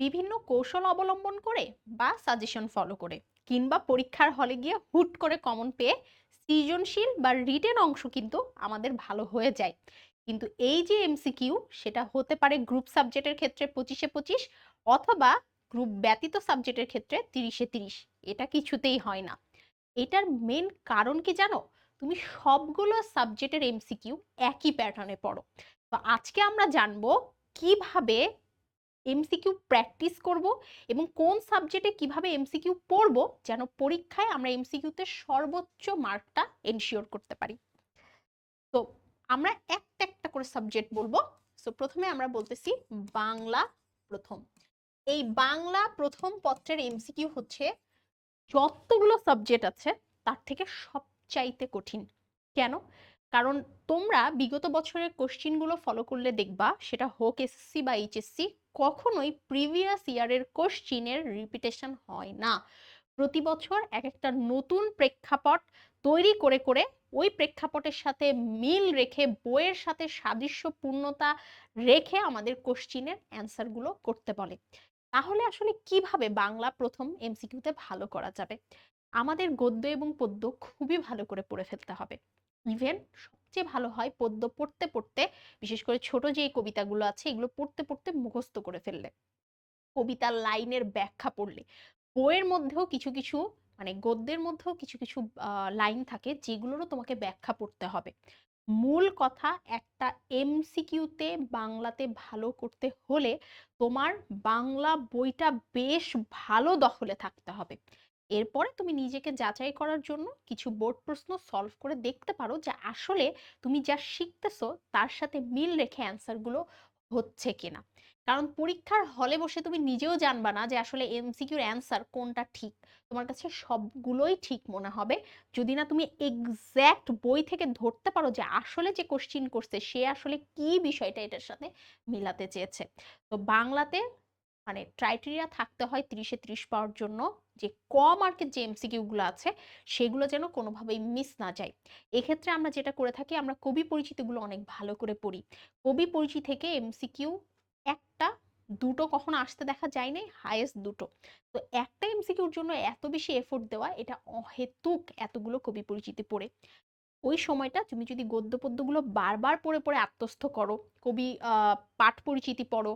বিভিন্ন কৌশল অবলম্বন করে বা সাজেশন ফলো করে কিংবা পরীক্ষার হলে গিয়ে হুট করে কমন পেয়ে সৃজনশীল বা রিটেন অংশ কিন্তু আমাদের ভালো হয়ে যায়। কিন্তু এই যে এমসিকিউ সেটা হতে পারে গ্রুপ সাবজেক্টের ক্ষেত্রে পঁচিশে পঁচিশ অথবা গ্রুপ ব্যতীত সাবজেক্টের ক্ষেত্রে তিরিশে তিরিশ, এটা কিছুতেই হয় না। এটার মেন কারণ কি জানো? তুমি সবগুলো সাবজেক্টের এমসিকিউ একই প্যাটার্নে পড়ো। তো আজকে আমরা জানব কীভাবে এমসিকিউ প্র্যাকটিস করব এবং কোন সাবজেক্টে কীভাবে এমসিকিউ পড়ব যেন পরীক্ষায় আমরা এমসিকিউতে সর্বোচ্চ মার্কটা এনশিওর করতে পারি। তো আমরা একটা একটা করে সাবজেক্ট বলব। সো প্রথমে আমরা বলতেছি বাংলা প্রথম। এই বাংলা প্রথম পত্রের এমসিকিউ হচ্ছে যতগুলো সাবজেক্ট আছে তার থেকে সবচাইতে কঠিন। কেন? কারণ তোমরা বিগত বছরের কোশ্চিনগুলো ফলো করলে দেখবা সেটা হোক এসএসসি বা এইচএসসি কখনোই প্রিভিয়াস ইয়ারের কোশ্চিনের রিপিটেশন হয় না। প্রতি বছর এক একটা নতুন প্রেক্ষাপট তৈরি করে করে ওই প্রেক্ষাপটের সাথে মিল রেখে, বইয়ের সাথে সাদৃশ্যপূর্ণতা রেখে আমাদের কোশ্চিনের অ্যান্সারগুলো করতে বলে। তাহলে আসলে কীভাবে বাংলা প্রথম এমসিকিউতে ভালো করা যাবে? আমাদের গদ্য এবং পদ্য খুবই ভালো করে পড়ে ফেলতে হবে। ইভেন সবচেয়ে ভালো হয় পদ্য পড়তে পড়তে, বিশেষ করে ছোট যে কবিতাগুলো আছে এগুলো পড়তে পড়তে মুখস্থ করে ফেললে। কবিতার লাইনের ব্যাখ্যা পড়লে। বইয়ের মধ্যেও কিছু কিছু মানে গদ্যের মধ্যেও কিছু কিছু লাইন থাকে যেগুলোরও তোমাকে ব্যাখ্যা পড়তে হবে। মূল কথা একটা এমসিকিউতে বাংলাতে ভালো করতে হলে তোমার বাংলা বইটা বেশ ভালো দখলে থাকতে হবে। এরপরে তুমি নিজেকে যাচাই করার জন্য কিছু বোর্ড প্রশ্ন সলভ করে দেখতে পারো যে আসলে তুমি যা শিখতেছো তার সাথে মিল রেখে অ্যান্সারগুলো হচ্ছে কিনা। কারণ পরীক্ষার হলে বসে তুমি নিজেও জানবা না যে আসলে এমসিকিউর অ্যান্সার কোনটা ঠিক। তোমার কাছে সবগুলোই ঠিক মনে হবে। যদি না তুমি এক্স্যাক্ট বই থেকে ধরতে পারো যে আসলে যে কোশ্চিন করছে সে আসলে কি বিষয়টা এটার সাথে মিলাতে চেয়েছে। তো বাংলাতে মানে ক্রাইটেরিয়া থাকতে হয় তিরিশে ত্রিশ পাওয়ার জন্য। যে ক মার্কের যে এমসিকিউগুলো আছে, সেগুলো যেন কোনোভাবেই মিস না যায়। এক্ষেত্রে আমরা যেটা করে থাকি, আমরা কবি পরিচিতিগুলো অনেক ভালো করে পড়ি। কবি পরিচিতি থেকে এমসিকিউ একটা, দুটো কখনো আসতে দেখা যায় নাই হায়েস্ট দুটো। তো একটা এমসিকিউর জন্য এত বেশি এফোর্ট দেওয়া, এটা অহেতুক এতগুলো কবি পরিচিতি পড়ে। ওই সময়টা তুমি যদি গদ্য পদ্যগুলো বারবার পড়ে পড়ে আত্মস্থ করো, কবি পাঠ পরিচিতি পড়ো,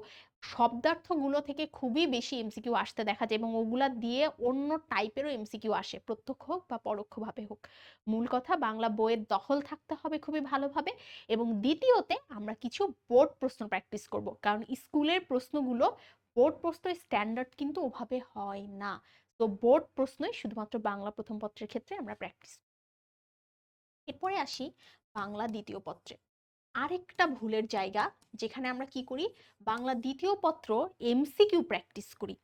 শব্দার্থগুলো থেকে খুবই বেশি এমসিকিউ আসতে দেখা যায় এবং ওগুলা দিয়ে অন্য টাইপেরও এমসিকিউ আসে, প্রত্যক্ষ হোক বা পরোক্ষভাবে হোক। মূল কথা, বাংলা বইয়ের দখল থাকতে হবে খুবই ভালোভাবে এবং দ্বিতীয়তে আমরা কিছু বোর্ড প্রশ্ন প্র্যাকটিস করব, কারণ স্কুলের প্রশ্নগুলো বোর্ড প্রশ্নের স্ট্যান্ডার্ড কিন্তু ওভাবে হয় না। তো বোর্ড প্রশ্নই শুধুমাত্র বাংলা প্রথম পত্রের ক্ষেত্রে আমরা প্র্যাকটিস এরপরে আসি বাংলা দ্বিতীয় পত্রে। আরেকটা ভুলের জায়গা, যেখানে আমরা কি করি? বাংলা দ্বিতীয় পত্র এমসিকিউ প্র্যাকটিস করি।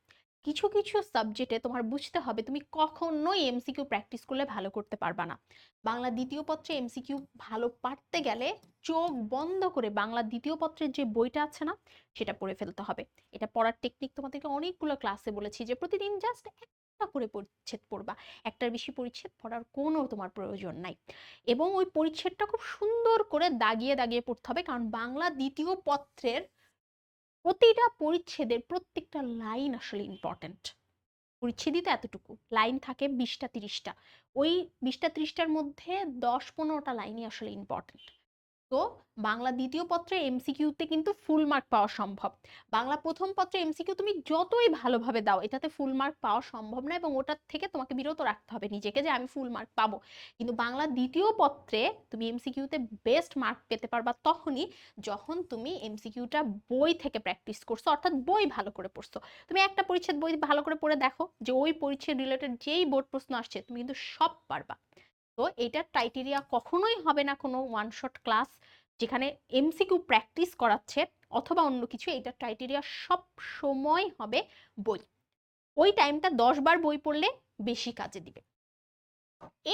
কিছু কিছু সাবজেক্টে তোমার বুঝতে হবে, তুমি কখনোই এমসিকিউ প্র্যাকটিস করলে ভালো করতে পারবা না। বাংলা দ্বিতীয় পত্রে এমসিকিউ ভালো পারতে গেলে চোখ বন্ধ করে বাংলা দ্বিতীয় পত্রের যে বইটা আছে না, সেটা পড়ে ফেলতে হবে। এটা পড়ার টেকনিক তোমাদেরকে অনেকগুলো ক্লাসে বলেছি যে প্রতিদিন জাস্ট একটা করে পরিচ্ছেদ পড়বা। একটার বেশি পরিচ্ছেদ পড়ার কোনো তোমার প্রয়োজন নাই। এবং ওই পরিচ্ছেদটা খুব সুন্দর করে দাগিয়ে দাগিয়ে পড়তে হবে। কারণ বাংলা দ্বিতীয় পত্রের প্রতিটা পরিচ্ছেদের প্রত্যেকটা লাইন আসলে ইম্পর্টেন্ট পরিচ্ছেদই তো এতটুকু। লাইন থাকে বিশটা তিরিশটা। ওই বিশটা তিরিশটার মধ্যে দশ পনেরোটা লাইনই আসলে ইম্পর্টেন্ট তো বাংলা দ্বিতীয় পত্রে এমসিকিউতে কিন্তু ফুল মার্ক পাওয়া সম্ভব। বাংলা প্রথম পত্রে এমসিকিউ তুমি যতই ভালোভাবে দাও, এটাতে ফুল মার্ক পাওয়া সম্ভব না এবং ওটার থেকে তোমাকে বিরত রাখতে হবে নিজেকে যে আমি ফুল মার্ক পাবো। কিন্তু বাংলা দ্বিতীয় পত্রে তুমি এমসিকিউতে বেস্ট মার্ক পেতে পারবা তখনই যখন তুমি এমসিকিউটা বই থেকে প্র্যাকটিস করছ, অর্থাৎ বই ভালো করে পড়ছো। তুমি একটা পরিচ্ছেদ বই ভালো করে পড়ে দেখো যে ওই পরিচ্ছেদ রিলেটেড যেই বোর্ড প্রশ্ন আসছে, তুমি কিন্তু সব পারবা। তো এটার ক্রাইটেরিয়া কখনোই হবে না কোনো ওয়ান শট ক্লাস যেখানে এমসিকিউ প্র্যাকটিস করাচ্ছে অথবা অন্য কিছু এটার ক্রাইটেরিয়া সব সময় হবে বই। ওই টাইমটা দশ বার বই পড়লে বেশি কাজে দিবে।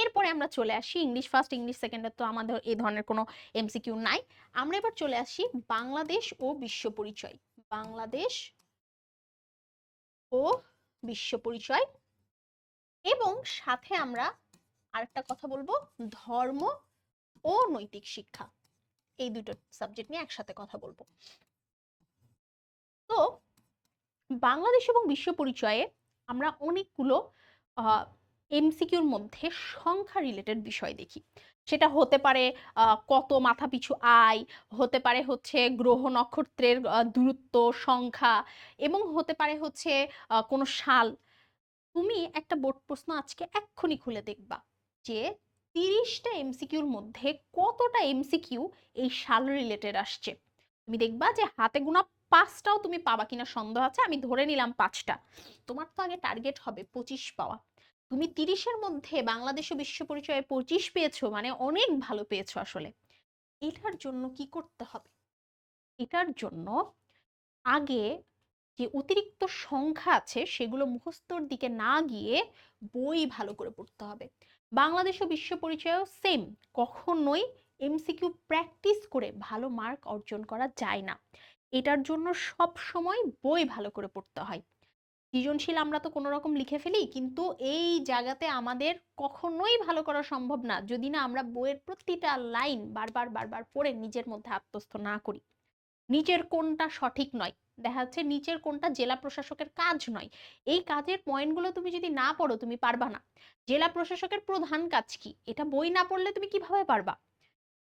এরপরে আমরা চলে আসি ইংলিশ ফার্স্ট ইংলিশ সেকেন্ডের তো আমাদের এই ধরনের কোনো এমসিকিউ নাই। আমরা এবার চলে আসি বাংলাদেশ ও বিশ্ব পরিচয়। বাংলাদেশ ও বিশ্ব পরিচয় এবং সাথে আমরা আরেকটা কথা বলব, ধর্ম ও নৈতিক শিক্ষা। এই দুটো সাবজেক্ট নিয়ে একসাথে কথা বলব। তো বাংলাদেশ এবং বিশ্ব পরিচয়ে আমরা অনেকগুলো এমসিকিউর মধ্যে সংখ্যা রিলেটেড বিষয় দেখি। সেটা হতে পারে কত মাথা পিছু আয়, হতে পারে হচ্ছে গ্রহ নক্ষত্রের দূরত্ব, সংখ্যা, এবং হতে পারে হচ্ছে কোনো সাল। তুমি একটা বোর্ড প্রশ্ন আজকে এক্ষুনি খুলে দেখবা। যে তিরিশটা এমসিকিউর মধ্যে কতটা এমসিকিউ এই সাল রিলেটেড আসছে। তুমি দেখবা যে হাতে গোনা পাঁচটাও তুমি পাবা কিনা সন্দেহ আছে, আমি ধরে নিলাম পাঁচটা। তোমার তো আগে টার্গেট হবে পঁচিশ পাওয়া। তুমি তিরিশের মধ্যে বাংলাদেশ বিশ্ব পরিচয়ে পঁচিশ পেয়েছ মানে অনেক ভালো পেয়েছ আসলে। এটার জন্য কি করতে হবে? এটার জন্য আগে যে অতিরিক্ত সংখ্যা আছে, সেগুলো মুখস্থর দিকে না গিয়ে বই ভালো করে পড়তে হবে। বাংলাদেশ ও বিশ্ব পরিচয়ও সেম কখনোই এমসিকিউ প্র্যাকটিস করে ভালো মার্ক অর্জন করা যায় না। এটার জন্য সব সময় বই ভালো করে পড়তে হয়। সৃজনশীল আমরা তো কোনো রকম লিখে ফেলি, কিন্তু এই জায়গাতে আমাদের কখনোই ভালো করা সম্ভব না, যদি না আমরা বইয়ের প্রতিটা লাইন বারবার বারবার পড়ে নিজের মধ্যে আত্মস্থ না করি। নিজের কোনটা সঠিক নয় দেখা যাচ্ছে নিচের কোনটা জেলা প্রশাসকের কাজ নয়। এই কাজের পয়েন্টগুলো তুমি যদি না পড়ো, তুমি পারবা না। জেলা প্রশাসকের প্রধান কাজ কি? এটা বই না পড়লে তুমি কীভাবে পারবা?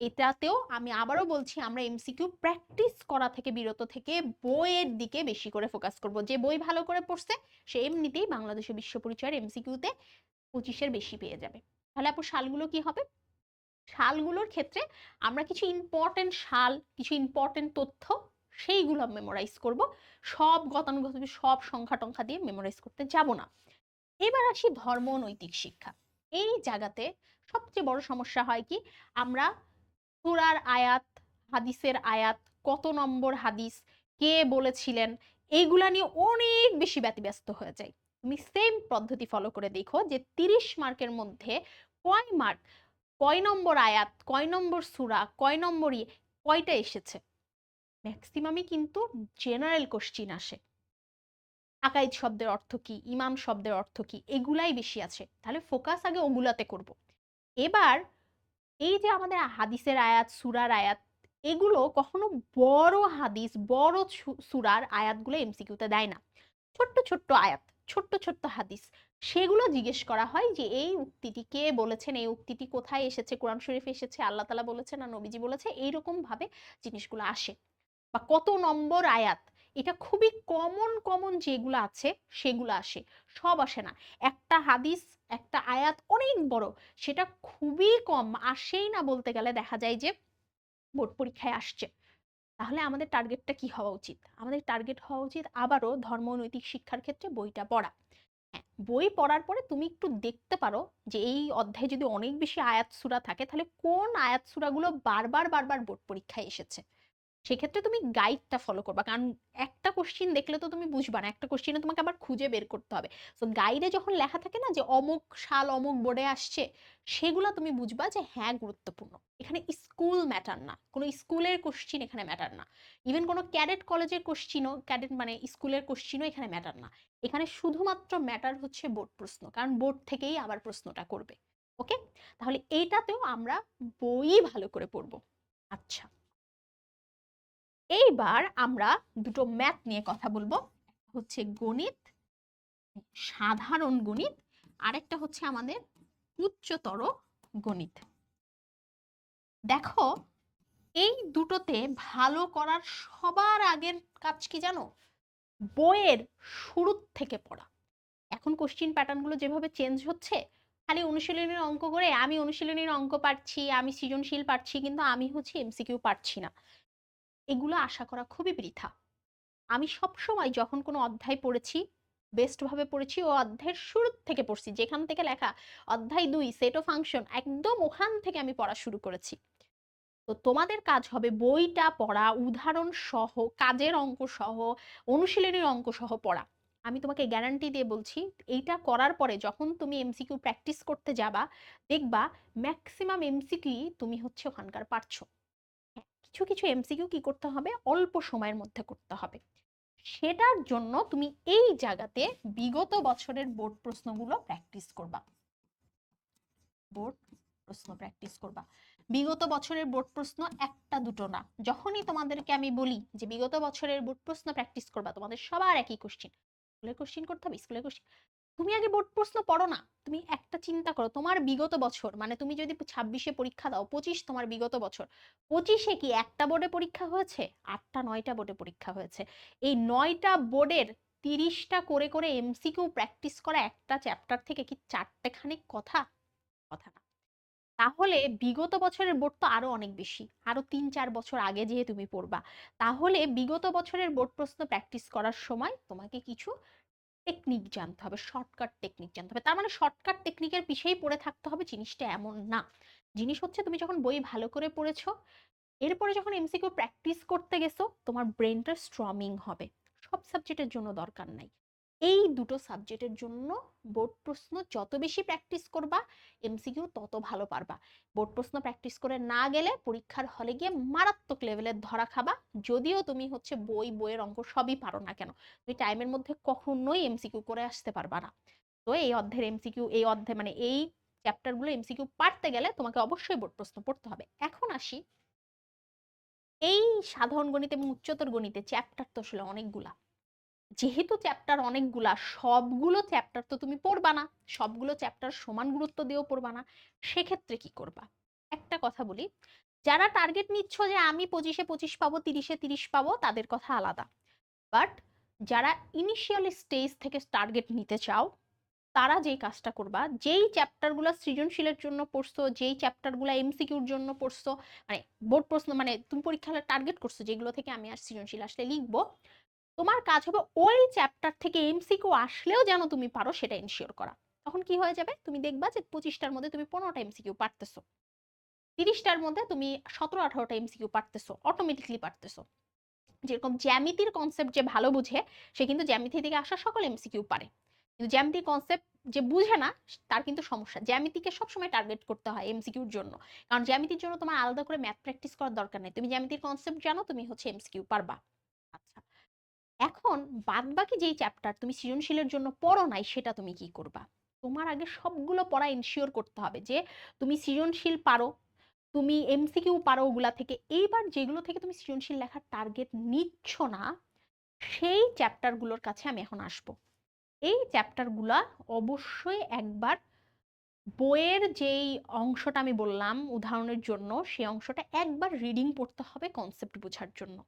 এটাতেও আমি আবারও বলছি, আমরা এমসিকিউ প্র্যাকটিস করা থেকে বিরত থেকে বইয়ের দিকে বেশি করে ফোকাস করব। যে বই ভালো করে পড়ছে, সে এমনিতেই বাংলাদেশ ও বিশ্ব পরিচয়ের এমসিকিউতে পঁচিশের বেশি পেয়ে যাবে। তাহলে আপু, সালগুলো কি হবে? সালগুলোর ক্ষেত্রে আমরা কিছু ইম্পর্টেন্ট সাল, কিছু ইম্পর্টেন্ট তথ্য সেইগুলো মেমোরাইজ করব। সব গতানুগতিক, সব সংখ্যা টংখ্যা দিয়ে মেমোরাইজ করতে যাব না। এবার আসি ধর্ম নৈতিক শিক্ষা। এই জায়গাতে সবচেয়ে বড় সমস্যা হয় কি? আমরা সূরার আয়াত, হাদিসের আয়াত, কত নম্বর হাদিস, কে বলেছিলেন, এইগুলা নিয়ে অনেক বেশি ব্যতিব্যস্ত হয়ে যায় তুমি সেম পদ্ধতি ফলো করে দেখো যে তিরিশ মার্কের মধ্যে কয় মার্ক, কয় নম্বর আয়াত, কয় নম্বর সূরা, কয় নম্বর ইয়ে কয়টা এসেছে? ম্যাক্সিমামই কিন্তু জেনারেল কোশ্চিন আসে। আকাইদ শব্দের অর্থ কি? ইমাম শব্দের অর্থ কি? এগুলাই বেশি আছে। তাহলে ফোকাস আগে ওগুলাতে করব। এবার এই যে আমাদের হাদিসের আয়াত, সুরার আয়াত, এগুলো কখনো বড় হাদিস, বড় সুরার আয়াতগুলো এমসিকিউতে দেয় না। ছোট্ট ছোট্ট আয়াত, ছোট্ট ছোট্ট হাদিস। সেগুলো জিজ্ঞেস করা হয় যে, এই উক্তিটি কে বলেছেন? এই উক্তিটি কোথায় এসেছে? কোরআন শরীফে এসেছে? আল্লাহ তালা বলেছে না নবীজি বলেছে? এইরকম ভাবে জিনিসগুলো আসে। বা কত নম্বর আয়াত, এটা খুবই কমন কমন যেগুলো আছে, সেগুলো আসে, সব আসে না। একটা হাদিস, একটা আয়াত অনেক বড়, সেটা খুবই কম, আসেই না বলতে গেলে দেখা যায় যে বোর্ড পরীক্ষায় আসছে। তাহলে আমাদের টার্গেটটা কি হওয়া উচিত? আমাদের টার্গেট হওয়া উচিত আবারও ধর্ম ও নৈতিক শিক্ষার ক্ষেত্রে বইটা পড়া। হ্যাঁ বই পড়ার পরে তুমি একটু দেখতে পারো যে এই অধ্যায়ে যদি অনেক বেশি আয়াত সূরা থাকে, তাহলে কোন আয়াত সূরাগুলো বারবার বারবার বোর্ড পরীক্ষায় এসেছে? সেক্ষেত্রে তুমি গাইডটা ফলো করবা। কারণ একটা কোশ্চিন দেখলে তো তুমি বুঝবা না, একটা কোশ্চিনে তোমাকে আবার খুঁজে বের করতে হবে। সো গাইডে যখন লেখা থাকে না যে অমুক সাল অমুক বোর্ডে আসছে, সেগুলো তুমি বুঝবা যে হ্যাঁ গুরুত্বপূর্ণ। এখানে স্কুল ম্যাটার না, কোনো স্কুলের কোশ্চিন এখানে ম্যাটার না। ইভেন কোনো ক্যাডেট কলেজের কোশ্চিনও ক্যাডেট মানে স্কুলের কোশ্চিনও এখানে ম্যাটার না। এখানে শুধুমাত্র ম্যাটার হচ্ছে বোর্ড প্রশ্ন, কারণ বোর্ড থেকেই আবার প্রশ্নটা করবে। ওকে তাহলে এইটাতেও আমরা বই ভালো করে পড়ব। আচ্ছা। এইবার আমরা দুটো ম্যাথ নিয়ে কথা বলব। হচ্ছে গণিত, সাধারণ গণিত, আরেকটা হচ্ছে আমাদের উচ্চতর গণিত। দেখো, এই দুটোতে ভালো করার সবার আগের কাজ কি জানো? বইয়ের শুরুর থেকে পড়া। এখন কোশ্চিন প্যাটার্নগুলো যেভাবে চেঞ্জ হচ্ছে, খালি অনুশীলনীর অঙ্ক করে আমি অনুশীলনীর অঙ্ক পারছি, আমি সৃজনশীল পারছি, কিন্তু আমি হচ্ছে এমসিকিউ পারছি না। এগুলো আশা করা খুবই বৃথা। আমি সব সময় যখন কোনো অধ্যায় পড়েছি বেস্ট ভাবে পড়েছি, ও অধ্যায়ের শুরু থেকে পড়ছি, যেখান থেকে লেখা অধ্যায় দুই সেট ও ফাংশন একদম ওখান থেকে আমি পড়া শুরু করেছি। তো তোমাদের কাজ হবে বইটা পড়া, উদাহরণ সহ, কাজের অঙ্ক সহ অনুশীলনীর অঙ্ক সহ পড়া। আমি তোমাকে গ্যারান্টি দিয়ে বলছি, এইটা করার পরে যখন তুমি এমসিকিউ প্র্যাকটিস করতে যাবা, দেখবা ম্যাক্সিমাম এমসিকিউ তুমি হচ্ছে ওখানকার পারছ কিছু কিছু এমসিকিউ কি করতে হবে? অল্প সময়ের মধ্যে করতে হবে। সেটার জন্য তুমি এই জায়গাতে বিগত বছরের বোর্ড প্রশ্নগুলো প্র্যাকটিস করবা। বোর্ড প্রশ্ন প্র্যাকটিস করবা। বিগত বছরের বোর্ড প্রশ্ন একটা দুটো না। যখনই তোমাদেরকে আমি বলি যে বিগত বছরের বোর্ড প্রশ্ন প্র্যাকটিস করবা, তোমাদের সবার একই কোশ্চিন স্কুলের কোশ্চিন করতে হবে স্কুলের কোশ্চিন তুমি আগে বোর্ড প্রশ্ন পড়ো না। তুমি একটা চিন্তা করো, তোমার বিগত বছর মানে তুমি যদি ছাব্বিশে পরীক্ষা দাও, পঁচিশ তোমার বিগত বছর, পঁচিশে কি একটা বোর্ডে পরীক্ষা হয়েছে? আটটা, নয়টা বোর্ডে পরীক্ষা হয়েছে। এই নয়টা বোর্ডের তিরিশটা করে করে এমসিকিউ প্র্যাকটিস করা একটা চ্যাপ্টার থেকে কি চারটে খানিক কথা? কথা না। তাহলে বিগত বছরের বোর্ড তো আরও অনেক বেশি, আরও তিন চার বছর আগে যেয়ে তুমি পড়বা। তাহলে বিগত বছরের বোর্ড প্রশ্ন প্র্যাকটিস করার সময় তোমাকে কিছু টেকনিক জানতে হবে শর্টকাট টেকনিক জানতে হবে। তার মানে শর্টকাট টেকনিকের পিছেই পড়ে থাকতে হবে, জিনিসটা এমন না। জিনিস হচ্ছে তুমি যখন বই ভালো করে পড়েছো, এরপরে যখন এমসিকিউ প্র্যাকটিস করতে গেছো, তোমার ব্রেনটা স্ট্রমিং হবে। সব সাবজেক্টের জন্য দরকার নাই। এই দুটো সাবজেক্টের জন্য বোর্ড প্রশ্ন যত বেশি প্র্যাকটিস করবা এমসিকিউ তত ভালো পারবা। বোর্ড প্রশ্ন প্র্যাকটিস করে না গেলে পরীক্ষার হলে গিয়ে মারাত্মক লেভেলের ধরা খাবা। যদিও তুমি হচ্ছে বই, বইয়ের অঙ্ক সবই পারো না কেন, তুমি টাইমের মধ্যে কখনোই এমসিকিউ করে আসতে পারবা না। তো এই অধ্যায়ের এমসিকিউ এই অধ্যায় মানে এই চ্যাপ্টারগুলো এমসিকিউ পারতে গেলে তোমাকে অবশ্যই বোর্ড প্রশ্ন পড়তে হবে। এখন আসি। এই সাধারণ গণিত এবং উচ্চতর গণিতে চ্যাপ্টার তো আসলে অনেকগুলা। যেহেতু চ্যাপ্টার অনেকগুলা, সবগুলো চ্যাপ্টার তো তুমি পড়বা না। সবগুলো চ্যাপ্টার সমান গুরুত্ব দিয়েও পড়বা না। সেক্ষেত্রে কি করবা? একটা কথা বলি, যারা টার্গেট নিচ্ছ যে আমি পঁচিশে পঁচিশ পাবো, তিরিশে তিরিশ পাবো, তাদের কথা আলাদা। বাট যারা ইনিশিয়াল স্টেজ থেকে টার্গেট নিতে চাও, তারা যেই কাজটা করবা, যেই চ্যাপ্টারগুলো সৃজনশীলের জন্য পড়ছো, যেই চ্যাপ্টারগুলো এমসিকিউর জন্য পড়ছো মানে বোর্ড প্রশ্ন মানে তুমি পরীক্ষা টার্গেট করছ, যেগুলো থেকে আমি আর সৃজনশীল আসলে লিখব তোমার কাজ হবে ওই চ্যাপ্টার থেকে এমসিকিউ আসলেও যেন তুমি পারো সেটা এনশিওর করা। তখন কি হয়ে যাবে? তুমি দেখবা যে পঁচিশটার মধ্যে তুমি পনেরোটা এমসিকিউ পারতেছো। তিরিশটার মধ্যে তুমি সতেরো আঠারোটা এমসিকিউ পারতেছো অটোমেটিকলি পারতেছো। যেরকম জ্যামিতির কনসেপ্ট যে ভালো বুঝে, সে কিন্তু জ্যামিতি থেকে আসা সকল এমসিকিউ পারে। কিন্তু জ্যামিতি কনসেপ্ট যে বুঝে না, তার কিন্তু সমস্যা। জ্যামিতিকে সবসময় টার্গেট করতে হয় এমসিকিউর জন্য। কারণ জ্যামিতির জন্য তোমার আলাদা করে ম্যাথ প্র্যাকটিস করার দরকার নেই। তুমি জ্যামিতির কনসেপ্ট জানো, তুমি হচ্ছে এমসিকিউ পারবা। এখন বাদ বাকি যেই চ্যাপ্টার তুমি সৃজনশীলের জন্য পড়ো নাই, সেটা তুমি কি করবা? তোমার আগে সবগুলো পড়া ইনশিওর করতে হবে যে তুমি সৃজনশীল পারো, তুমি এমসিকিউ পারো ওগুলা থেকে। এইবার যেগুলো থেকে তুমি সৃজনশীল লেখার টার্গেট নিচ্ছ না, সেই চ্যাপ্টারগুলোর কাছে আমি এখন আসব। এই চ্যাপ্টারগুলা অবশ্যই একবার বইয়ের যেই অংশটা আমি বললাম উদাহরণের জন্য সেই অংশটা একবার রিডিং পড়তে হবে কনসেপ্ট বোঝার জন্য।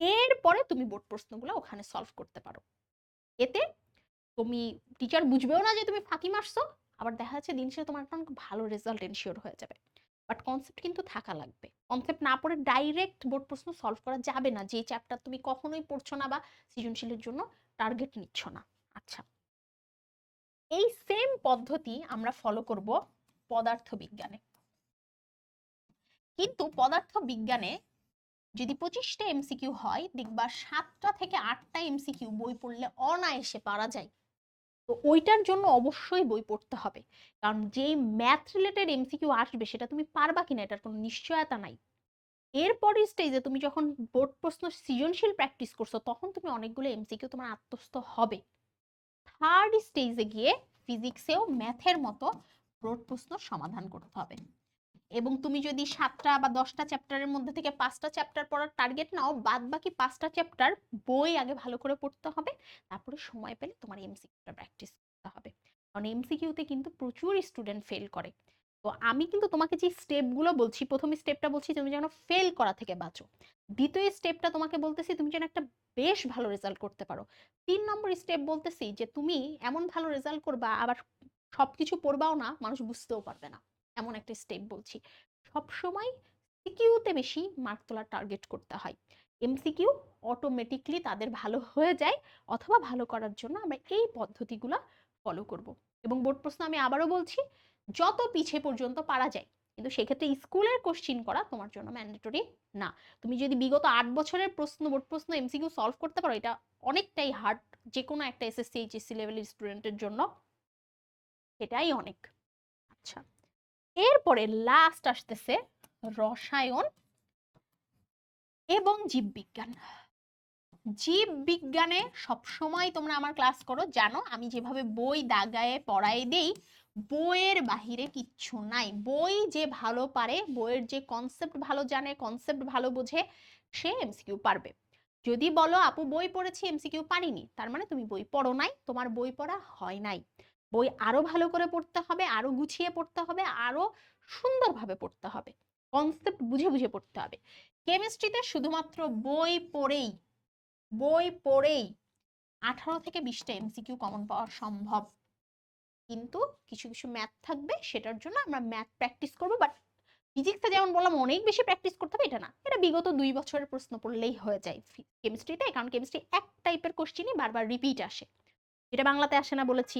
এরপরে তুমি বোর্ড প্রশ্নগুলো ওখানে সলভ করতে পারো। এতে তুমি টিচার বুঝবেও না যে তুমি ফাঁকি মারছো, আবার দেখা যাচ্ছে দিন শেষে তোমার একটা ভালো রেজাল্ট এনশিওর হয়ে যাবে। বাট কনসেপ্ট কিন্তু থাকা লাগবে। কনসেপ্ট না পড়ে ডাইরেক্ট বোর্ড প্রশ্ন সলভ করা যাবে না। যে চ্যাপ্টার তুমি কখনোই পড়ছো না বা সৃজনশীলের জন্য টার্গেট নিচ্ছ না। আচ্ছা। এই সেম পদ্ধতি আমরা ফলো করব পদার্থ বিজ্ঞানে কিন্তু পদার্থ বিজ্ঞানে যদি পঁচিশটা এমসিকিউ হয়, দেখবা সাতটা থেকে আটটা এমসিকিউ বই পড়লে অনায়াসে পারা যায়। তো ওইটার জন্য অবশ্যই বই পড়তে হবে। কারণ যেই ম্যাথ রিলেটেড এমসিকিউ আসবে, সেটা তুমি পারবা কিনা এটার কোনো নিশ্চয়তা নাই। এরপরের স্টেজে তুমি যখন বোর্ড প্রশ্ন সৃজনশীল প্র্যাকটিস করছ, তখন তুমি অনেকগুলো এমসিকিউ তোমার আত্মস্থ হবে। থার্ড স্টেজে গিয়ে ফিজিক্সেও ম্যাথের মতো বোর্ড প্রশ্ন সমাধান করতে হবে। এবং তুমি যদি সাতটা বা দশটা চ্যাপ্টারের মধ্যে থেকে পাঁচটা চ্যাপ্টার পড়ার টার্গেট নাও বাদ বাকি পাঁচটা চ্যাপ্টার বই আগে ভালো করে পড়তে হবে, তারপরে সময় পেলে তোমার এমসিকিউটা প্র্যাকটিস করতে হবে। কারণ এমসিকিউতে কিন্তু প্রচুর স্টুডেন্ট ফেল করে। তো আমি কিন্তু তোমাকে যে স্টেপগুলো বলছি, প্রথম স্টেপটা বলছি, তুমি যেন ফেল করা থেকে বাঁচো। দ্বিতীয় স্টেপটা তোমাকে বলতেছি, তুমি যেন একটা বেশ ভালো রেজাল্ট করতে পারো। তিন নম্বর স্টেপ বলতেছি যে, তুমি এমন ভালো রেজাল্ট করবা, আবার সবকিছু পড়বাও না, মানুষ বুঝতেও পারবে না। এমন একটা স্টেপ বলছি। সবসময় সিকিউতে বেশি মার্ক তোলার টার্গেট করতে হয়। এমসিকিউ অটোমেটিকলি তাদের ভালো হয়ে যায় অথবা ভালো করার জন্য আমরা এই পদ্ধতিগুলো ফলো করব। এবং বোর্ড প্রশ্ন আমি আবারও বলছি, যত পিছে পর্যন্ত পারা যায়, কিন্তু সেক্ষেত্রে স্কুলের কোশ্চিন করা তোমার জন্য ম্যান্ডেটরি না। তুমি যদি বিগত আট বছরের প্রশ্ন বোর্ড প্রশ্ন এমসিকিউ সলভ করতে পারো, এটা অনেকটাই হার্ড যে কোনো একটা এসএসসি এইচএসসি লেভেলের স্টুডেন্টের জন্য, সেটাই অনেক। আচ্ছা। এরপরে লাস্ট আসতেছে রসায়ন এবং জীববিজ্ঞান। জীব বিজ্ঞানে সবসময় তোমরা আমার ক্লাস করো, জানো আমি যেভাবে বই দাগায়ে পড়াই দেই, বইয়ের বাহিরে কিচ্ছু নাই। বই যে ভালো পারে, বইয়ের যে কনসেপ্ট ভালো জানে কনসেপ্ট ভালো বোঝে, সে এমসিকিউ পারবে। যদি বলো, আপু, বই পড়েছি এমসিকিউ পারিনি। তার মানে তুমি বই পড়ো নাই, তোমার বই পড়া হয় নাই। বই আরও ভালো করে পড়তে হবে, আরও গুছিয়ে পড়তে হবে, আরও সুন্দরভাবে পড়তে হবে। কনসেপ্ট বুঝে বুঝে পড়তে হবে। কেমিস্ট্রিতে শুধুমাত্র বই পড়েই বই পড়েই আঠারো থেকে বিশটা এমসিকিউ কমন পাওয়া সম্ভব। কিন্তু কিছু কিছু ম্যাথ থাকবে, সেটার জন্য আমরা ম্যাথ প্র্যাকটিস করব বাট ফিজিক্সটা যেমন বললাম, অনেক বেশি প্র্যাকটিস করতে হবে, এটা না। এটা বিগত দুই বছরের প্রশ্ন পড়লেই হয়ে যায় কেমিস্ট্রিতে কারণ কেমিস্ট্রি এক টাইপের কোশ্চেনই বারবার রিপিট আসে। এটা বাংলাতে আসে না বলেছি।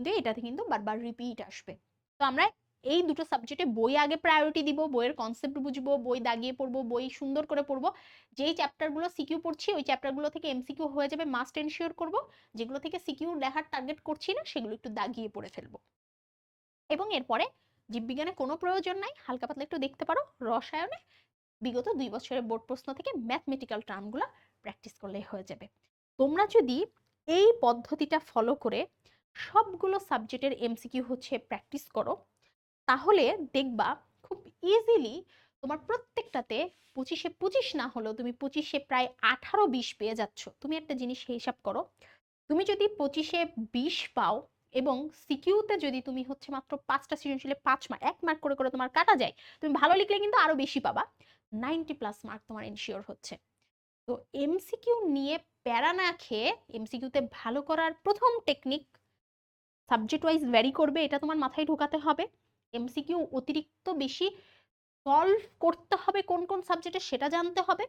কিন্তু এটাতে কিন্তু বারবার রিপিট আসবে। তো আমরা এই দুটো সাবজেক্টে বই আগে প্রায়োরিটি দিব, বইয়ের কনসেপ্ট বুঝব, বই দাগিয়ে পড়ব, বই সুন্দর করে পড়ব। যেই চ্যাপ্টারগুলো সিকিউ পড়ছি, ওই চ্যাপ্টারগুলো থেকে এমসিকিউ হয়ে যাবে মাস্ট এনশিওর করব। যেগুলো থেকে সিকিউ দেখার টার্গেট করছি না, সেগুলো একটু দাগিয়ে পড়ে ফেলব। এবং এরপরে জীববিজ্ঞানে কোনো প্রয়োজন নাই, হালকা পাতলা একটু দেখতে পারো, রসায়নে বিগত দুই বছরের বোর্ড প্রশ্ন থেকে ম্যাথমেটিক্যাল টার্মগুলো প্র্যাকটিস করলেই হয়ে যাবে। তোমরা যদি এই পদ্ধতিটা ফলো করে সবগুলো সাবজেক্টের এমসিকিউ হচ্ছে প্র্যাকটিস করো। তাহলে দেখবা খুব ইজিলি তোমার প্রত্যেকটাতে পঁচিশে পঁচিশ না হলেও তুমি পঁচিশে প্রায় আঠারো বিশ পেয়ে যাচ্ছ। তুমি একটা জিনিস হিসাব করো, তুমি যদি পঁচিশে বিশ পাও এবং সিকিউতে যদি তুমি হচ্ছে মাত্র পাঁচটা সৃজনশীলে পাঁচ মার্ক এক মার্ক করে করে তোমার কাটা যায়, তুমি ভালো লিখলে কিন্তু আরও বেশি পাবা। নাইনটি প্লাস মার্ক তোমার এনশিওর হচ্ছে। তো এমসিকিউ নিয়ে প্যারা না খেয়ে এমসিকিউতে ভালো করার প্রথম টেকনিক সাবজেক্ট ওয়াইজ ভ্যারি করবে, এটা তোমার মাথায় ঢোকাতে হবে। এমসিকিউ অতিরিক্ত বেশি সলভ করতে হবে কোন কোন সাবজেক্টে সেটা জানতে হবে।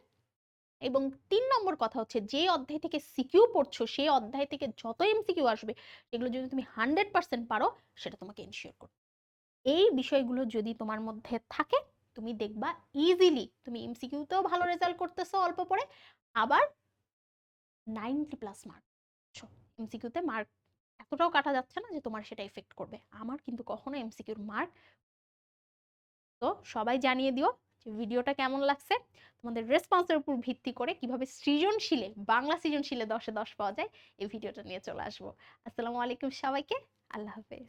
এবং তিন নম্বর কথা হচ্ছে, যে অধ্যায় থেকে সিকিউ পড়ছো, সেই অধ্যায় থেকে যত এমসিকিউ আসবে সেগুলো যদি তুমি হান্ড্রেড পার্সেন্ট পারো, সেটা তোমাকে এনশিওর করবে। এই বিষয়গুলো যদি তোমার মধ্যে থাকে, তুমি দেখবা ইজিলি তুমি এমসিকিউতেও ভালো রেজাল্ট করতেছো অল্প পরে আবার নাইনটি প্লাস মার্ক এমসিকিউতে মার্ক এতটাও কাটা যাচ্ছে না যে তোমার সেটা এফেক্ট করবে। আমার কিন্তু কখনো এমসিকিউর মার্ক তো সবাই জানিয়ে দিও যে ভিডিওটা কেমন লাগছে। তোমাদের রেসপন্সের উপর ভিত্তি করে কীভাবে সৃজনশীলে, বাংলা সৃজনশীলে দশে দশ পাওয়া যায়, এই ভিডিওটা নিয়ে চলে আসব। আসসালামু আলাইকুম সবাইকে, আল্লাহ হাফেজ।